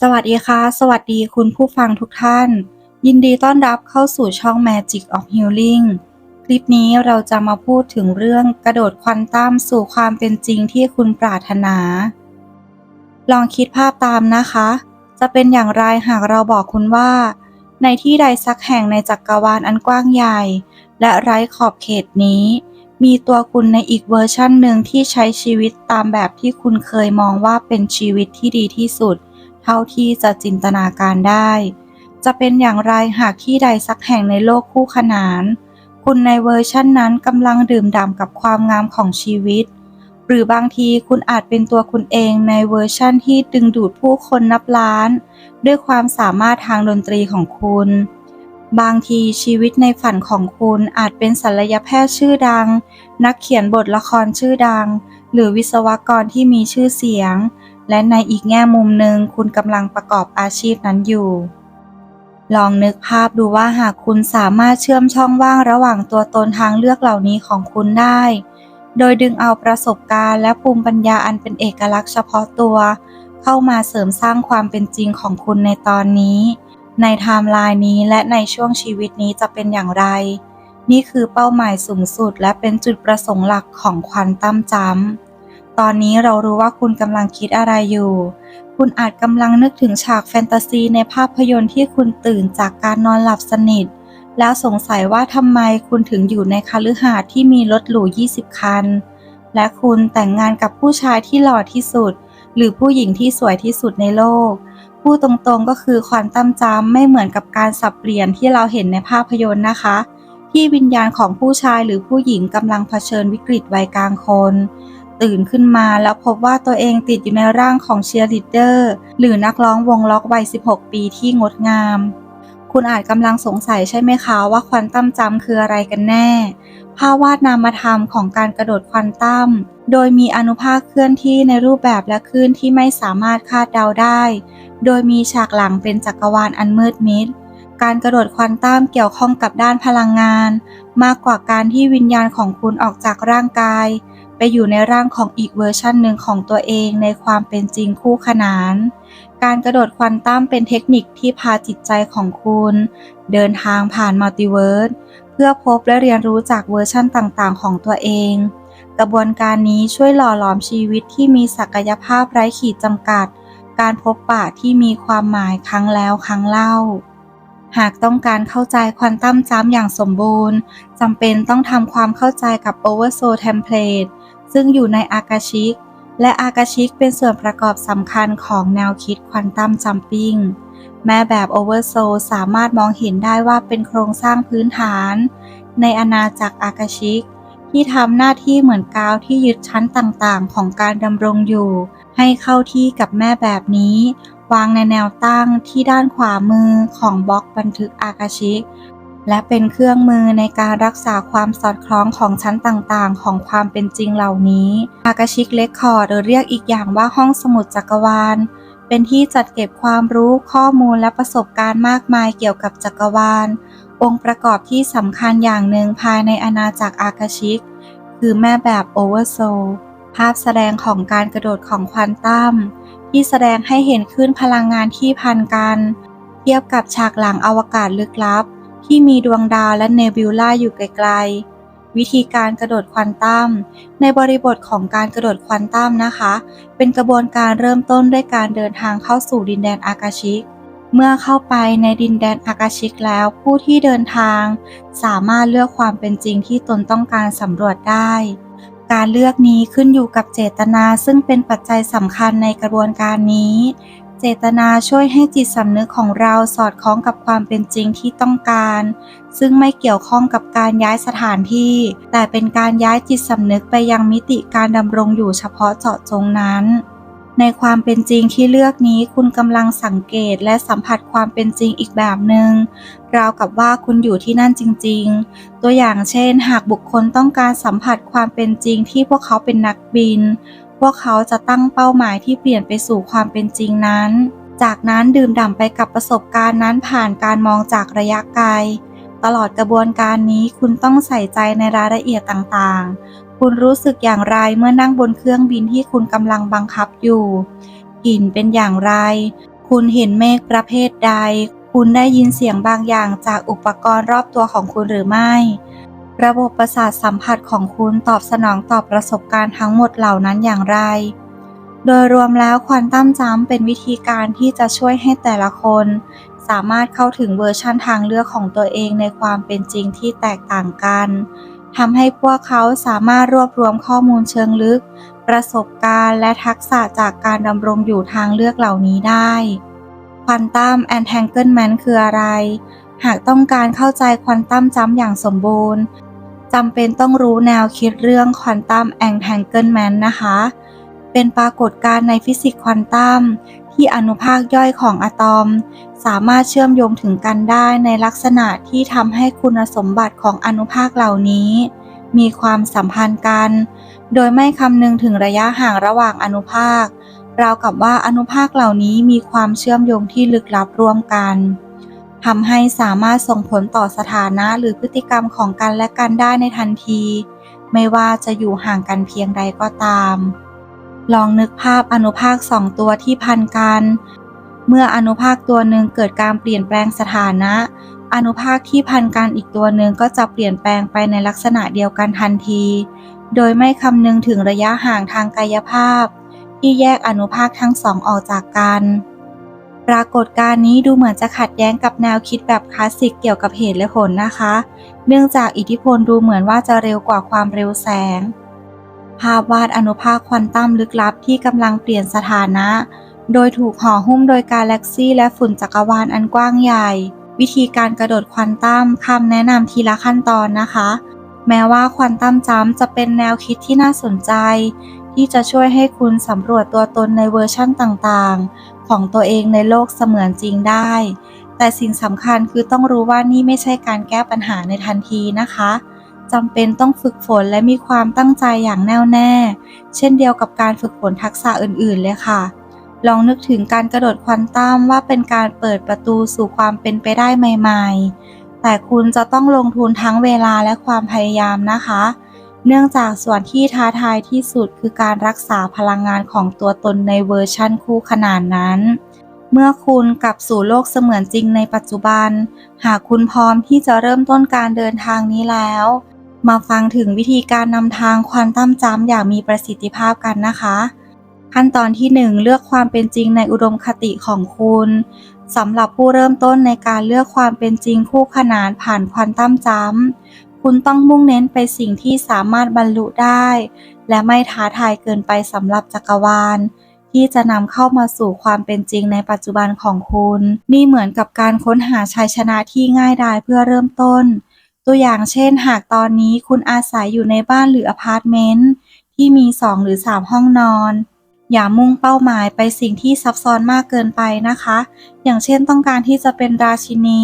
สวัสดีค่ะ สวัสดีคุณผู้ฟังทุกท่าน ยินดีต้อนรับเข้าสู่ช่อง Magic of Healing คลิปนี้เราจะมาพูดถึงเรื่องกระโดดควอนตัมสู่ความเป็นจริงที่คุณปรารถนา ลองคิดภาพตามนะคะ จะเป็นอย่างไรหากเราบอกคุณว่า ในที่ใดสักแห่งในจักรวาลอันกว้างใหญ่ และไร้ขอบเขตนี้ มีตัวคุณในอีกเวอร์ชั่นหนึ่งที่ใช้ชีวิตตามแบบที่คุณเคยมองว่าเป็นชีวิตที่ดีที่สุดเท่าที่จะจินตนาการได้ จะเป็นอย่างไรหากที่ใดสักแห่งในโลกคู่ขนาน คุณในเวอร์ชั่นนั้นกำลังดื่มด่ำกับความงามของชีวิต หรือบางทีคุณอาจเป็นตัวคุณเองในเวอร์ชั่นที่ดึงดูดผู้คนนับล้าน ด้วยความสามารถทางดนตรีของคุณ บางทีชีวิตในฝันของคุณอาจเป็นศัลยแพทย์ชื่อดัง นักเขียนบทละครชื่อดัง หรือวิศวกรที่มีชื่อเสียง และในอีกแง่มุมหนึ่งคุณกำลังประกอบอาชีพนั้นอยู่ ลองนึกภาพดูว่าหากคุณสามารถเชื่อมช่องว่างระหว่างตัวตนทางเลือกเหล่านี้ของคุณได้ โดยดึงเอาประสบการณ์และภูมิปัญญาอันเป็นเอกลักษณ์เฉพาะตัว เข้ามาเสริมสร้างความเป็นจริงของคุณในตอนนี้ ในไทม์ไลน์นี้และในช่วงชีวิตนี้จะเป็นอย่างไร นี่คือเป้าหมายสูงสุดและเป็นจุดประสงค์หลักของควอนตัมจัมป์ ตอนนี้เรารู้ว่าคุณกำลังคิดอะไรอยู่ คุณอาจกำลังนึกถึงฉากแฟนตาซีในภาพยนตร์ที่คุณตื่นจากการนอนหลับสนิท แล้วสงสัยว่าทำไมคุณถึงอยู่ในคฤหาสน์ที่มีรถหรู 20 คัน และคุณแต่งงานกับผู้ชายที่หล่อที่สุด หรือผู้หญิงที่สวยที่สุดในโลก พูดตรงๆก็คือควอนตัมจัมป์ไม่เหมือนกับการสับเปลี่ยนที่เราเห็นในภาพยนตร์นะคะ ที่วิญญาณของผู้ชายหรือผู้หญิงกำลังเผชิญวิกฤตวัยกลางคน ตื่นขึ้นมาแล้วพบว่าตัวเองติดอยู่ในร่างของเชียร์ลีดเดอร์หรือนักร้องวงล็อกวัย 16 ปีที่งดงาม คุณอาจกำลังสงสัยใช่ไหมคะว่าควอนตัมจัมป์คืออะไรกันแน่ ภาพวาดนามธรรมของการกระโดดควอนตัม โดยมีอนุภาคเคลื่อนที่ในรูปแบบและคลื่นที่ไม่สามารถคาดเดาได้ โดยมีฉากหลังเป็นจักรวาลอันมืดมิดการกระโดดควอนตัมเกี่ยวข้องกับด้านพลังงาน มากกว่าการที่วิญญาณของคุณออกจากร่างกาย ไปอยู่ในร่างของอีกเวอร์ชันหนึ่งของตัวเองในความเป็นจริงคู่ขนาน การกระโดดควอนตั้มเป็นเทคนิคที่พาจิตใจของคุณ เดินทางผ่านมัลติเวิร์สเพื่อพบและเรียนรู้จากเวอร์ชันต่างๆ ของตัวเอง กระบวนการนี้ช่วยหล่อหลอมชีวิตที่มีศักยภาพไร้ขีดจำกัด การพบปะที่มีความหมายครั้งแล้วครั้งเล่า หากต้องการเข้าใจควอนตัมจัมป์อย่างสมบูรณ์จำเป็นต้องทำความเข้าใจกับ Oversoul Template ซึ่งอยู่ในอากาชิก และอากาชิกเป็นส่วนประกอบสำคัญของแนวคิดควอนตัมจัมปิ้งแม้แบบ Oversoul สามารถมองเห็นได้ว่าเป็นโครงสร้างพื้นฐาน ในอาณาจักรอากาชิก ที่ทำหน้าที่เหมือนกาวที่ยึดชั้นต่างๆ ของการดำรงอยู่ ให้เข้าที่กับแม่แบบนี้ วางในแนวตั้งที่ด้านขวามือของบล็อกบันทึกอากาชิก และเป็นเครื่องมือในการรักษาความสอดคล้องของชั้นต่างๆ ของความเป็นจริงเหล่านี้อากาชิกเลคคอร์ดหรือเรียกอีกอย่างว่าห้องสมุดจักรวาล เป็นที่จัดเก็บความรู้ข้อมูลและประสบการณ์มากมายเกี่ยวกับจักรวาล องค์ประกอบที่สำคัญอย่างหนึ่งภายในอาณาจักรอากาชิก คือแม่แบบโอเวอร์โซลภาพแสดงของการกระโดดของควอนตัมที่แสดงให้เห็นคลื่นพลังงานที่พันกัน เทียบกับฉากหลังอวกาศลึกลับ ที่มีดวงดาวและเนบิวล่าอยู่ไกลๆ วิธีการกระโดดควอนตัม ในบริบทของการกระโดดควอนตัมนะคะ เป็นกระบวนการเริ่มต้นด้วยการเดินทางเข้าสู่ดินแดนอากาชิกเมื่อเข้าไปในดินแดนอากาชิกแล้ว ผู้ที่เดินทาง สามารถเลือกความเป็นจริงที่ตนต้องการสำรวจได้ การเลือกนี้ขึ้นอยู่กับเจตนาซึ่งเป็นปัจจัยสำคัญในกระบวนการนี้เจตนาช่วยให้จิตสำนึกของเราสอดคล้องกับความเป็นจริงที่ต้องการ ซึ่งไม่เกี่ยวข้องกับการย้ายสถานที่ แต่เป็นการย้ายจิตสำนึกไปยังมิติการดำรงอยู่เฉพาะเจาะจงนั้น ในความเป็นจริงที่เลือกนี้คุณกำลังสังเกตและสัมผัสความเป็นจริงอีกแบบหนึง่งราวกับว่าคุณอยู่ที่นั่นจริง ๆ ตัวอย่างเช่น หากบุคคลต้องการสัมผัสความเป็นจริงที่พวกเขาเป็นนักบิน พวกเขาจะตั้งเป้าหมายที่เปลี่ยนไปสู่ความเป็นจริงนั้น จากนั้นดื่มด่ำไปกับประสบการณ์นั้นผ่านการมองจากระยะไกล ตลอดกระบวนการนี้คุณต้องใส่ใจในรายละเอียดต่างๆ คุณรู้สึกอย่างไรเมื่อนั่งบนเครื่องบินที่คุณกำลังบังคับอยู่กลิ่นเป็นอย่างไร คุณเห็นเมฆประเภทใด คุณได้ยินเสียงบางอย่างจากอุปกรณ์รอบตัวของคุณหรือไม่ ระบบประสาทสัมผัสของคุณตอบสนองต่อประสบการณ์ทั้งหมดเหล่านั้นอย่างไร โดยรวมแล้วควอนตัมจัมเป็นวิธีการที่จะช่วยให้แต่ละคน สามารถเข้าถึงเวอร์ชั่นทางเลือกของตัวเองในความเป็นจริงที่แตกต่างกันทำให้พวกเขาสามารถรวบรวมข้อมูลเชิงลึก ประสบการณ์และทักษะจากการดำรงอยู่ทางเลือกเหล่านี้ได้ควอนตัมแอนแทงเกิลแมนคืออะไร หากต้องการเข้าใจควอนตัมจัมอย่างสมบูรณ์ จำเป็นต้องรู้แนวคิดเรื่องควอนตัมแอนแทงเกิลแมนนะคะ เป็นปรากฏการณ์ในฟิสิกส์ควอนตัมที่อนุภาคย่อยของอะตอม สามารถเชื่อมโยงถึงกันได้ในลักษณะที่ทำให้คุณสมบัติของอนุภาคเหล่านี้ มีความสัมพันธ์กัน โดยไม่คำนึงถึงระยะห่างระหว่างอนุภาค ราวกับว่าอนุภาคเหล่านี้มีความเชื่อมโยงที่ลึกลับร่วมกัน ทำให้สามารถส่งผลต่อสถานะหรือพฤติกรรมของกันและกันได้ในทันที ไม่ว่าจะอยู่ห่างกันเพียงใดก็ตาม ลองนึกภาพอนุภาคสองตัวที่พันกัน เมื่ออนุภาคตัวหนึ่งเกิดการเปลี่ยนแปลงสถานะ อนุภาคที่พันกันอีกตัวหนึ่งก็จะเปลี่ยนแปลงไปในลักษณะเดียวกันทันที โดยไม่คำนึงถึงระยะห่างทางกายภาพ ที่แยกอนุภาคทั้งสองออกจากกัน ปรากฏการณ์นี้ดูเหมือนจะขัดแย้งกับแนวคิดแบบคลาสสิกเกี่ยวกับเหตุและผลนะคะ เนื่องจากอิทธิพลดูเหมือนว่าจะเร็วกว่าความเร็วแสง ภาพวาดอนุภาคควอนตัมลึกลับที่กำลังเปลี่ยนสถานะ โดยถูกห่อหุ้มโดยกาแล็กซี่และฝุ่นจักรวาลอันกว้างใหญ่ วิธีการกระโดดควอนตัมคำแนะนำทีละขั้นตอนนะคะ แม้ว่าควอนตัมจัมจะเป็นแนวคิดที่น่าสนใจที่จะช่วยให้คุณสำรวจตัวตนในเวอร์ชั่นต่างๆ ของตัวเองในโลกเสมือนจริงได้ แต่สิ่งสำคัญคือต้องรู้ว่านี่ไม่ใช่การแก้ปัญหาในทันทีนะคะจำเป็นต้องฝึกฝนและมีความตั้งใจอย่างแน่วแน่ เช่นเดียวกับการฝึกฝนทักษะอื่นๆเลยค่ะ ลองนึกถึงการกระโดดควอนตัมว่าเป็นการเปิดประตูสู่ความเป็นไปได้ใหม่ ๆ แต่คุณจะต้องลงทุนทั้งเวลาและความพยายามนะคะ เนื่องจากส่วนที่ท้าทายที่สุดคือการรักษาพลังงานของตัวตนในเวอร์ชั่นคู่ขนานนั้น เมื่อคุณกลับสู่โลกเสมือนจริงในปัจจุบัน หากคุณพร้อมที่จะเริ่มต้นการเดินทางนี้แล้ว มาฟังถึงวิธีการนำทางควอนตัมจัมอย่างมีประสิทธิภาพกันนะคะ ขั้นตอนที่ 1 เลือกความเป็นจริงในอุดมคติของคุณสำหรับผู้เริ่มต้นในการเลือกความเป็นจริงคู่ขนานผ่านควอนตัมจัม คุณต้องมุ่งเน้นไปสิ่งที่สามารถบรรลุได้ และไม่ท้าทายเกินไปสำหรับจักรวาล ที่จะนำเข้ามาสู่ความเป็นจริงในปัจจุบันของคุณ นี่เหมือนกับการค้นหาชัยชนะที่ง่ายดายเพื่อเริ่มต้น ตัวอย่างเช่น หากตอนนี้คุณอาศัยอยู่ในบ้านหรืออพาร์ตเมนต์ที่มี 2 หรือ 3 ห้องนอน อย่ามุ่งเป้าหมายไปสิ่งที่ซับซ้อนมากเกินไปนะคะ อย่างเช่นต้องการที่จะเป็นราชินี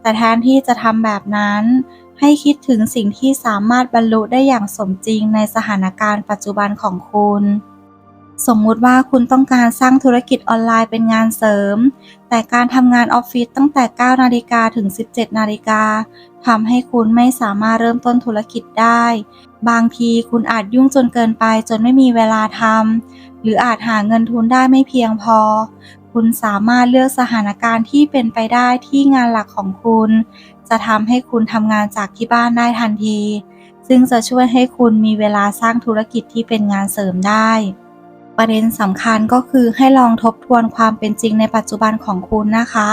แต่แทนที่จะทำแบบนั้น ให้คิดถึงสิ่งที่สามารถบรรลุได้อย่างสมจริงในสถานการณ์ปัจจุบันของคุณ สมมุติว่าคุณต้องการสร้างธุรกิจออนไลน์เป็นงานเสริม แต่การทำงานออฟฟิศตั้งแต่ 9 นาฬิกาถึง 17 นาฬิกาทำให้คุณไม่สามารถเริ่มต้นธุรกิจได้ บางทีคุณอาจยุ่งจนเกินไปจนไม่มีเวลาทำหรืออาจหาเงินทุนได้ไม่เพียงพอ คุณสามารถเลือกสถานการณ์ที่เป็นไปได้ที่งานหลักของคุณ จะทำให้คุณทำงานจากที่บ้านได้ทันที ซึ่งจะช่วยให้คุณมีเวลาสร้างธุรกิจที่เป็นงานเสริมได้ ประเด็นสำคัญก็คือให้ลองทบทวนความเป็นจริงในปัจจุบันของคุณนะคะ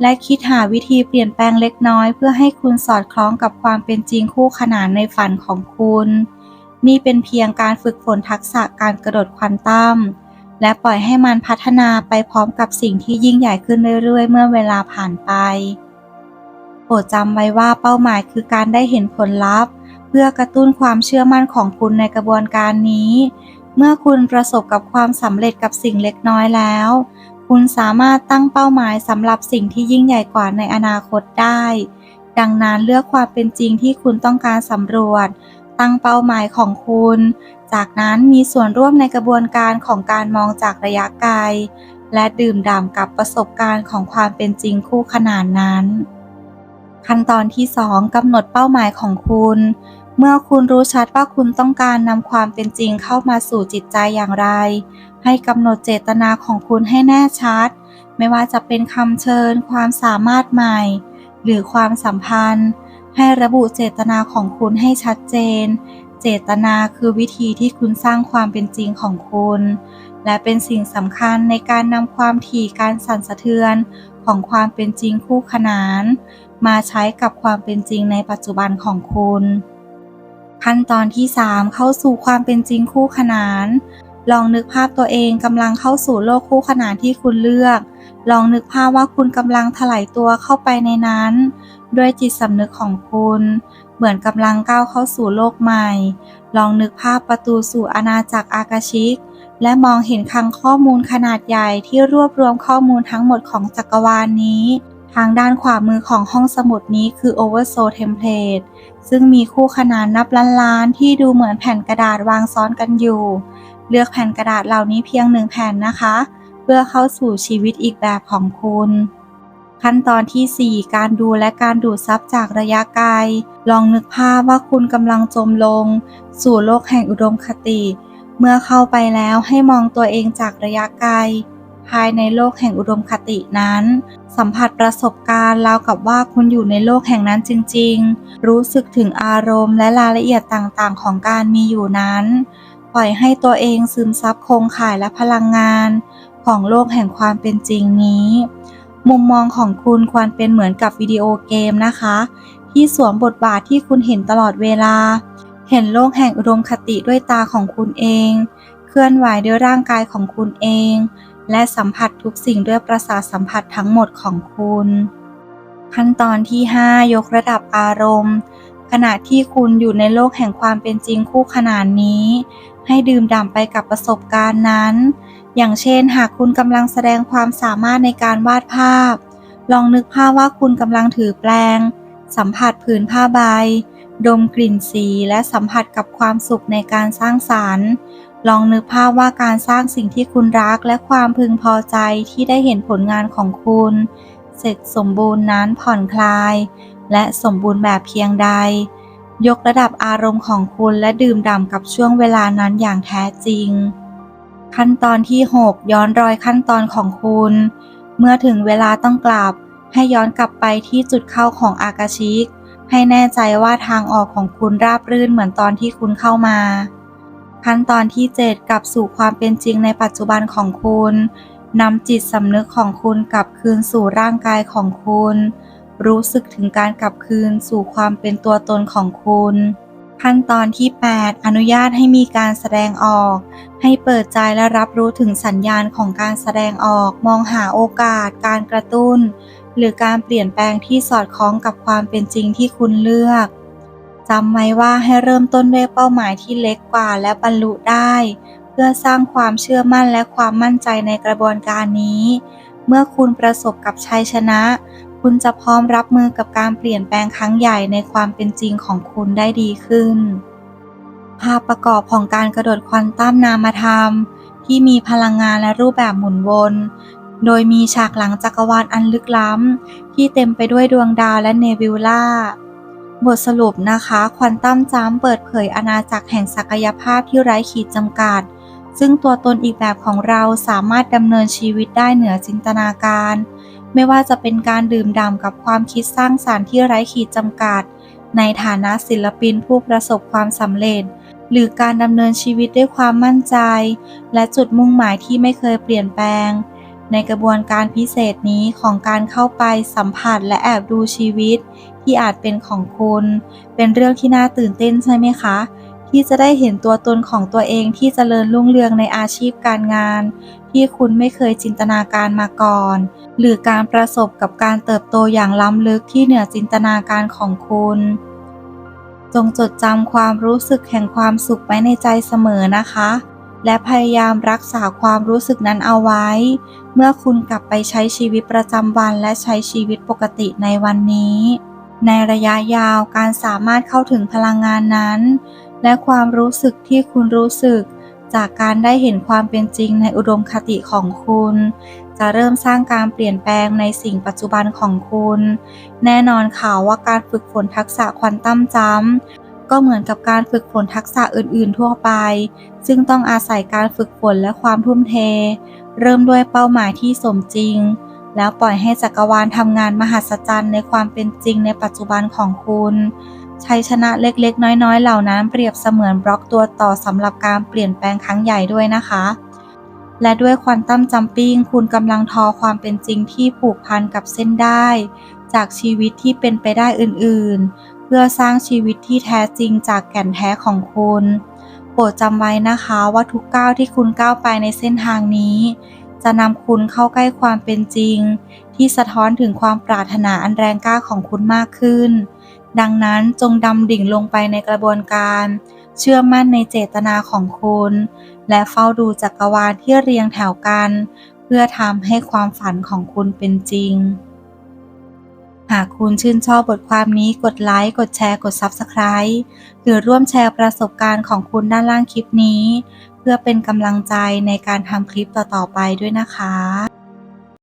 และคิดหาวิธีเปลี่ยนแปลงเล็กน้อย เพื่อให้คุณสอดคล้องกับความเป็นจริงคู่ขนานในฝันของคุณ นี่เป็นเพียงการฝึกฝนทักษะการกระโดดควอนตัม และปล่อยให้มันพัฒนาไปพร้อมกับสิ่งที่ยิ่งใหญ่ขึ้นเรื่อยๆ เมื่อเวลาผ่านไป โปรดจำไว้ว่าเป้าหมายคือการได้เห็นผลลัพธ์ เพื่อกระตุ้นความเชื่อมั่นของคุณในกระบวนการนี้ เมื่อคุณประสบกับความสำเร็จกับสิ่งเล็กน้อยแล้ว คุณสามารถตั้งเป้าหมายสำหรับสิ่งที่ยิ่งใหญ่กว่าในอนาคตได้ ดังนั้นเลือกความเป็นจริงที่คุณต้องการสำรวจ ตั้งเป้าหมายของคุณ จากนั้นมีส่วนร่วมในกระบวนการของการมองจากระยะไกล และดื่มด่ำกับประสบการณ์ของความเป็นจริงคู่ขนานนั้น ขั้นตอนที่ 2กำหนดเป้าหมายของคุณ เมื่อคุณรู้ชัดว่าคุณต้องการนำความเป็นจริงเข้ามาสู่จิตใจอย่างไร ให้กำหนดเจตนาของคุณให้แน่ชัด ไม่ว่าจะเป็นคำเชิญ ความสามารถใหม่ หรือความสัมพันธ์ ให้ระบุเจตนาของคุณให้ชัดเจน เจตนาคือวิธีที่คุณสร้างความเป็นจริงของคุณ และเป็นสิ่งสำคัญในการนำความถี่การสั่นสะเทือนของความเป็นจริงคู่ขนาน มาใช้กับความเป็นจริงในปัจจุบันของคุณ ขั้นตอนที่ 3 เข้าสู่ความเป็นจริงคู่ขนาน ลองนึกภาพตัวเองกำลังเข้าสู่โลกคู่ขนานที่คุณเลือก ลองนึกภาพว่าคุณกำลังถลายตัวเข้าไปในนั้น ด้วยจิตสำนึกของคุณ เหมือนกำลังก้าวเข้าสู่โลกใหม่ ลองนึกภาพประตูสู่อาณาจักรอากาชิก และมองเห็นคลังข้อมูลขนาดใหญ่ที่รวบรวมข้อมูลทั้งหมดของจักรวาลนนี้ ทางด้านขวามือของห้องสมุดนี้คือ Oversoul Template ซึ่งมีคู่ขนานนับล้านๆที่ดูเหมือนแผ่นกระดาษวางซ้อนกันอยู่ เลือกแผ่นกระดาษเหล่านี้เพียงหนึ่งแผ่นนะคะ เพื่อเข้าสู่ชีวิตอีกแบบของคุณ ขั้นตอนที่ 4 การดูและการดูดซับจากระยะไกล ลองนึกภาพว่าคุณกำลังจมลง สู่โลกแห่งอุดมคติ เมื่อเข้าไปแล้วให้มองตัวเองจากระยะไกล ภายในโลกแห่งอุดมคตินั้น สัมผัสประสบการณ์ราวกับว่าคุณอยู่ในโลกแห่งนั้นจริง ๆ รู้สึกถึงอารมณ์และรายละเอียดต่างๆ ของการมีอยู่นั้น ปล่อยให้ตัวเองซึมซับโครงข่ายและพลังงาน ของโลกแห่งความเป็นจริงนี้ มุมมองของคุณควรเป็นเหมือนกับวิดีโอเกมนะคะ ที่สวมบทบาทที่คุณเห็นตลอดเวลา เห็นโลกแห่งอุดมคติด้วยตาของคุณเอง เคลื่อนไหวด้วยร่างกายของคุณเอง และสัมผัสทุกสิ่งด้วยประสาทสัมผัสทั้งหมดของคุณ ขั้นตอนที่ 5 ยกระดับอารมณ์ ขณะที่คุณอยู่ในโลกแห่งความเป็นจริงคู่ขนานนี้ ให้ดื่มด่ำไปกับประสบการณ์นั้น อย่างเช่น หากคุณกำลังแสดงความสามารถในการวาดภาพ ลองนึกภาพว่าคุณกำลังถือแปลง สัมผัสผืนผ้าใบ ดมกลิ่นสี และสัมผัสกับความสุขในการสร้างสารรค์ ลองนึกภาพว่าการสร้างสิ่งที่คุณรักและความพึงพอใจที่ได้เห็นผลงานของคุณ เสร็จสมบูรณ์นั้นผ่อนคลาย และสมบูรณ์แบบเพียงใด ยกระดับอารมณ์ของคุณและดื่มด่ำกับช่วงเวลานั้นอย่างแท้จริง ขั้นตอนที่ 6 ย้อนรอยขั้นตอนของคุณ เมื่อถึงเวลาต้องกลับ ให้ย้อนกลับไปที่จุดเข้าของอากาชิก ให้แน่ใจว่าทางออกของคุณราบรื่นเหมือนตอนที่คุณเข้ามา ขั้นตอนที่ 7 กลับสู่ความเป็นจริงในปัจจุบันของคุณนำจิตสำนึกของคุณกลับคืนสู่ร่างกายของคุณ รู้สึกถึงการกลับคืนสู่ความเป็นตัวตนของคุณ ขั้นตอนที่ 8 อนุญาตให้มีการแสดงออก ให้เปิดใจและรับรู้ถึงสัญญาณของการแสดงออก มองหาโอกาส การกระตุ้น หรือการเปลี่ยนแปลงที่สอดคล้องกับความเป็นจริงที่คุณเลือกจำไว้ว่าให้เริ่มต้นด้วยเป้าหมายที่เล็กกว่าและบรรลุได้ เพื่อสร้างความเชื่อมั่นและความมั่นใจในกระบวนการนี้ เมื่อคุณประสบกับชัยชนะ คุณจะพร้อมรับมือกับการเปลี่ยนแปลงครั้งใหญ่ในความเป็นจริงของคุณได้ดีขึ้น ภาพประกอบของการกระโดดควอนตัมนามธรรม ที่มีพลังงานและรูปแบบหมุนวน โดยมีฉากหลังจักรวาลอันลึกล้ำ ที่เต็มไปด้วยดวงดาวและเนบิวลาบทสรุปนะคะ ควอนตัมจัมเปิดเผยอาณาจักรแห่งศักยภาพที่ไร้ขีดจำกัด ซึ่งตัวตนอีกแบบของเราสามารถดำเนินชีวิตได้เหนือจินตนาการ ไม่ว่าจะเป็นการดื่มด่ำกับความคิดสร้างสารรค์ที่ไร้ขีดจำกัด ในฐานะศิลปินผู้ประสบความสำเร็จ หรือการดำเนินชีวิตด้วยความมั่นใจ และจุดมุ่งหมายที่ไม่เคยเปลี่ยนแปลง ในกระบวนการพิเศษนี้ของการเข้าไปสัมผัสและแอบดูชีวิต ที่อาจเป็นของคุณ เป็นเรื่องที่น่าตื่นเต้นใช่ไหมคะ ที่จะได้เห็นตัวตนของตัวเองที่จเจริญรุ่งเรืองในอาชีพการงาน ที่คุณไม่เคยจินตนาการมาก่อน หรือการประสบกับการเติบโตอย่างล้ำลึกที่เหนือจินตนาการของคุณ จงจดจำความรู้สึกแห่งความสุขไว้ในใจเสมอนะคะ และพยายามรักษาความรู้สึกนั้นเอาไว้ เมื่อคุณกลับไปใช้ชีวิตประจำวันและใช้ชีวิตปกติในวันนี้ ในระยะยาวการสามารถเข้าถึงพลังงานนั้น และความรู้สึกที่คุณรู้สึก จากการได้เห็นความเป็นจริงในอุดมคติของคุณ จะเริ่มสร้างการเปลี่ยนแปลงในสิ่งปัจจุบันของคุณ แน่นอนค่ะว่าการฝึกฝนทักษะควอนตัมจัมก็เหมือนกับการฝึกฝนทักษะอื่น ๆ ทั่วไป ซึ่งต้องอาศัยการฝึกฝนและความทุ่มเท เริ่มด้วยเป้าหมายที่สมจริง แล้วปล่อยให้จักรวาลทำงานมหัศจรรย์ในความเป็นจริงในปัจจุบันของคุณ ชัยชนะเล็กๆ น้อยๆ เหล่านั้นเปรียบเสมือนบล็อกตัวต่อสำหรับการเปลี่ยนแปลงครั้งใหญ่ด้วยนะคะ และด้วยควอนตัมจัมปิ้งคุณกำลังทอความเป็นจริงที่ผูกพันกับเส้นได้ จากชีวิตที่เป็นไปได้อื่นๆ เพื่อสร้างชีวิตที่แท้จริงจากแก่นแท้ของคุณ โปรดจำไว้นะคะว่าทุกก้าวที่คุณก้าวไปในเส้นทางนี้ จะนำคุณเข้าใกล้ความเป็นจริง ที่สะท้อนถึงความปรารถนาอันแรงกล้าของคุณมากขึ้น ดังนั้นจงดำดิ่งลงไปในกระบวนการ เชื่อมั่นในเจตนาของคุณ และเฝ้าดูจักรวาลที่เรียงแถวกัน เพื่อทำให้ความฝันของคุณเป็นจริง หากคุณชื่นชอบบทความนี้กดไลค์ กดแชร์ กด Subscribe หรือร่วมแชร์ประสบการณ์ของคุณด้านล่างคลิปนี้ เพื่อเป็นกำลังใจในการทำคลิปต่อๆไปด้วยนะคะ